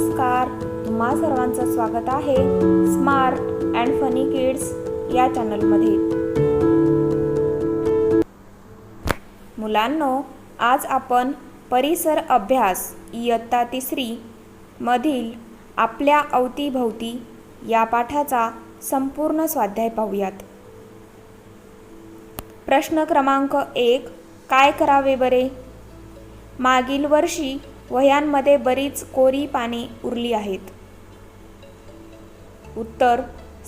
नमस्कार. तुम्हा सर्वांचं स्वागत आहे स्मार्ट अँड फनी किड्स या चॅनलमध्ये. मुलांनो आज आपण परिसर अभ्यास इयत्ता तिसरी मधील आपल्या अवतीभोवती या पाठाचा संपूर्ण स्वाध्याय पाहूयात. प्रश्न क्रमांक एक काय करावे बरे? मागील वर्षी वह्यांमध्ये बरीच कोरी पाने उरली आहेत. उत्तर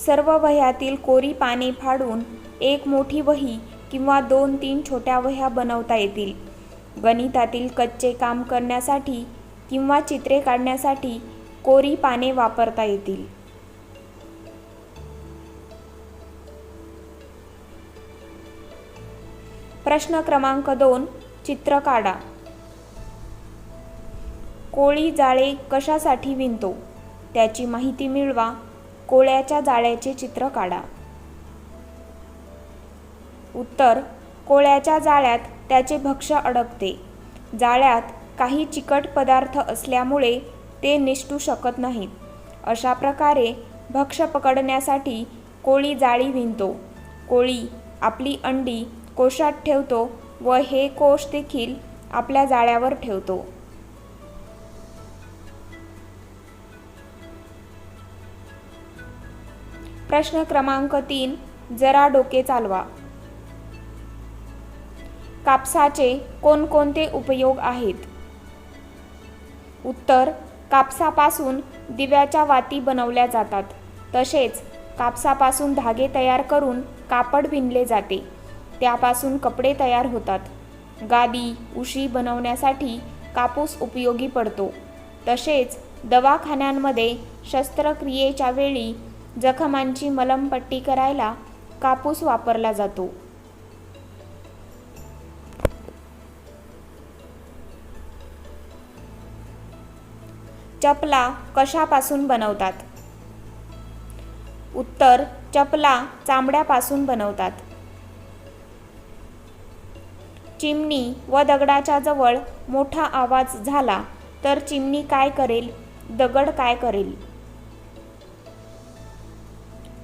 सर्व वह्यातील कोरी पाने फाडून एक मोठी वही किंवा दोन तीन छोट्या वह्या बनवता येतील. गणितातील कच्चे काम करण्यासाठी किंवा चित्रे काढण्यासाठी कोरी पाने वापरता येतील. प्रश्न क्रमांक दोन चित्र काढा. कोळी जाळे कशासाठी विणतो? त्याची माहिती मिळवा. कोळ्याच्या जाळ्याचे चित्र काढा. उत्तर कोळ्याच्या जाळ्यात त्याचे भक्ष्य अडकते. जाळ्यात काही चिकट पदार्थ असल्यामुळे ते निष्ठू शकत नाहीत. अशा प्रकारे भक्ष पकडण्यासाठी कोळी जाळी विणतो. कोळी आपली अंडी कोशात ठेवतो व हे कोश देखील आपल्या जाळ्यावर ठेवतो. प्रश्न क्रमांक तीन जरा डोके चालवा. कापसाचे कोणकोणते उपयोग आहेत? उत्तर कापसापासून दिव्याच्या वाती बनवल्या जातात. तसेच कापसापासून धागे तयार करून कापड विणले जाते. त्यापासून कपडे तयार होतात. गादी उशी बनवण्यासाठी कापूस उपयोगी पडतो. तसेच दवाखान्यांमध्ये शस्त्रक्रियेच्या वेळी जखमांची मलमपट्टी करायला कापूस वापरला जातो. चपला कशापासून बनवतात? उत्तर चपला चामड्यापासून बनवतात. चिमणी व दगडाच्या जवळ मोठा आवाज झाला तर चिमणी काय करेल? दगड काय करेल?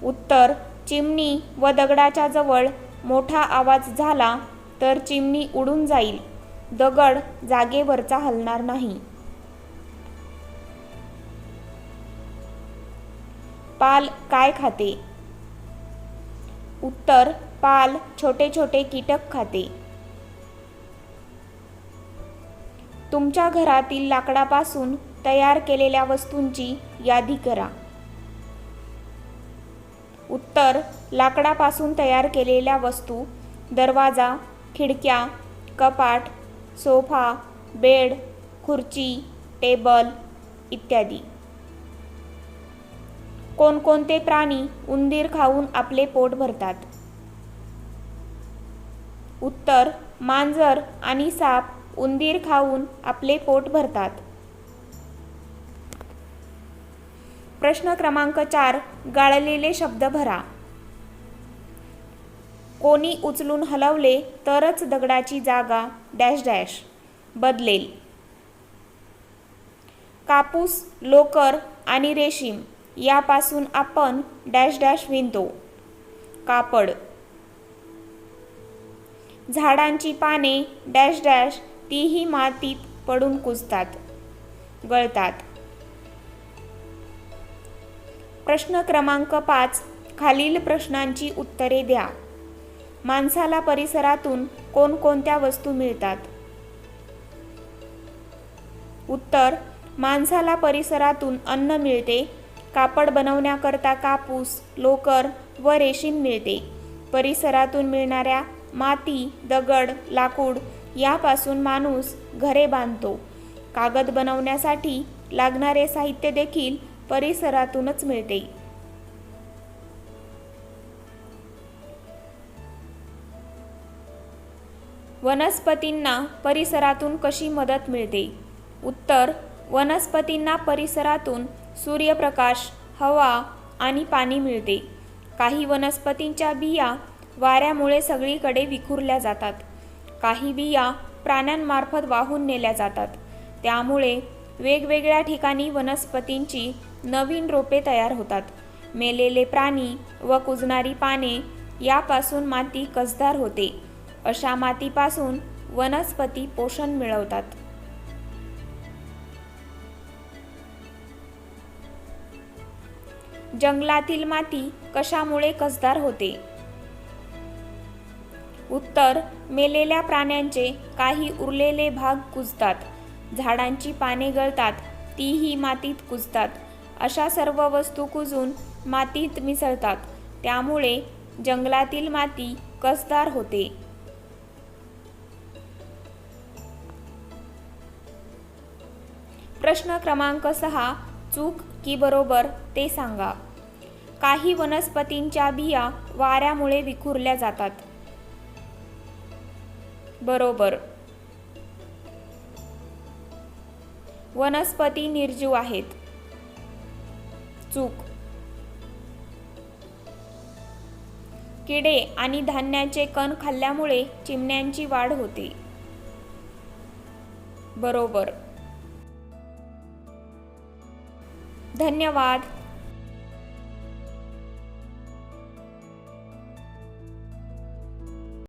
उत्तर चिमणी व दगडाच्या जवळ मोठा आवाज झाला तर चिमणी उडून जाईल. दगड जागेवरचा हलणार नाही. पाल काय खाते? उत्तर पाल छोटे छोटे कीटक खाते. तुमच्या घरातील लाकडापासून तयार केलेल्या वस्तूंची यादी करा. उत्तर लाकडापासून तयार केलेल्या वस्तू दरवाजा खिडक्या कपाट सोफा बेड खुर्ची टेबल इत्यादी. कोणकोणते प्राणी उंदीर खाऊन आपले पोट भरतात? उत्तर मांजर आणि साप उंदीर खाऊन आपले पोट भरतात. प्रश्न क्रमांक चार गाळलेले शब्द भरा. कोणी उचलून हलवले तरच दगडाची जागा डॅश डॅश बदलेल. कापूस लोकर आणि रेशीम यापासून आपण डॅश डॅश विणतो. कापड. झाडांची पाने डॅश डॅश तीही मातीत पडून कुजतात गळतात. प्रश्न क्रमांक पाच खालील प्रश्नांची उत्तरे द्या. माणसाला परिसरातून कोणकोणत्या वस्तू मिळतात? उत्तर माणसाला परिसरातून अन्न मिळते कापड बनवण्याकरता कापूस लोकर व रेशीम मिळते. परिसरातून मिळणाऱ्या माती दगड लाकूड यापासून माणूस घरे बांधतो. कागद बनवण्यासाठी लागणारे साहित्य देखील परिसरातूनच मिळते. वनस्पतींना परिसरातून कशी मदत मिळते? उत्तर वनस्पतींना परिसरातून सूर्यप्रकाश हवा आणि पाणी मिळते. काही वनस्पतींच्या बिया वाऱ्यामुळे सगळीकडे विखुरल्या जातात. काही बिया प्राण्यांमार्फत वाहून नेल्या जातात. त्यामुळे वेगवेगळ्या ठिकाणी वनस्पतींची नवीन रोपे तयार होतात. मेलेले प्राणी व कुजणारी पाने यापासून माती कसदार होते. अशा मातीपासून वनस्पती पोषण मिळवतात. जंगलातील माती कशामुळे कसदार होते? उत्तर मेलेल्या प्राण्यांचे काही उरलेले भाग कुजतात. झाडांची पाने गळतात तीही मातीत कुजतात. अशा सर्व वस्तू कुजून मातीत मिसळतात. त्यामुळे जंगलातील माती कसदार होते. प्रश्न क्रमांक सहा चूक की बरोबर ते सांगा. काही वनस्पतींच्या बिया वाऱ्यामुळे विखुरल्या जातात. बरोबर. वनस्पती निर्जीव आहेत. चूक. किडे आणि धान्याचे कण खाल्ल्यामुळे चिमण्यांची वाढ होते. बरोबर. धन्यवाद.